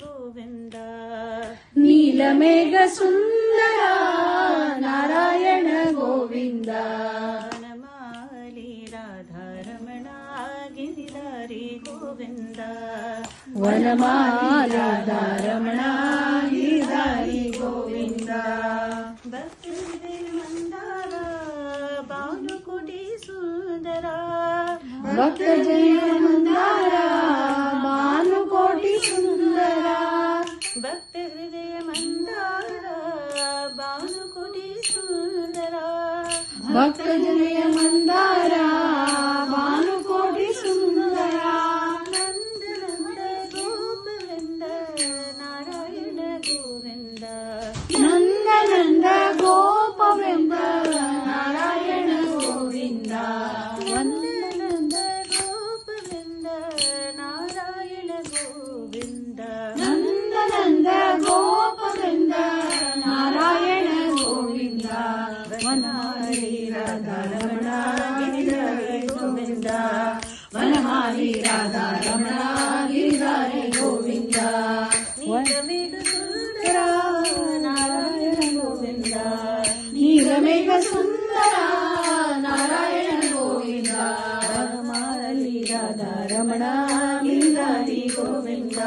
ಗೋವಿಂದ ನೀಲಮೇಘ ಸುಂದರ ನಾರಾಯಣ ಗೋವಿಂದ ನಮಾಲಿ ರಾಧಾ ರಮಣ ಗಿರಿಧಾರಿ ಗೋವಿಂದ ವನಮಾಲಿ ರಾಧಾ ರಮಣ ಗಿರಿಧಾರಿ ಗೋವಿಂದ ಭಕ್ತಿ ಮಂದಾರ ಬಾಲುಕುಟಿ ಸುಂದರ ಭಕ್ತ ಜಯ Bak tadını వనమాలి రాధారమణ గిరిధారి గోవింద. వనమాలి రాధారమణ గిరిధారి గోవింద. నీలమేఘ సుందర నారాయణ గోవింద. నీలమేఘ సుందర నారాయణ గోవింద. వనమాలి గిరిధారి గోవింద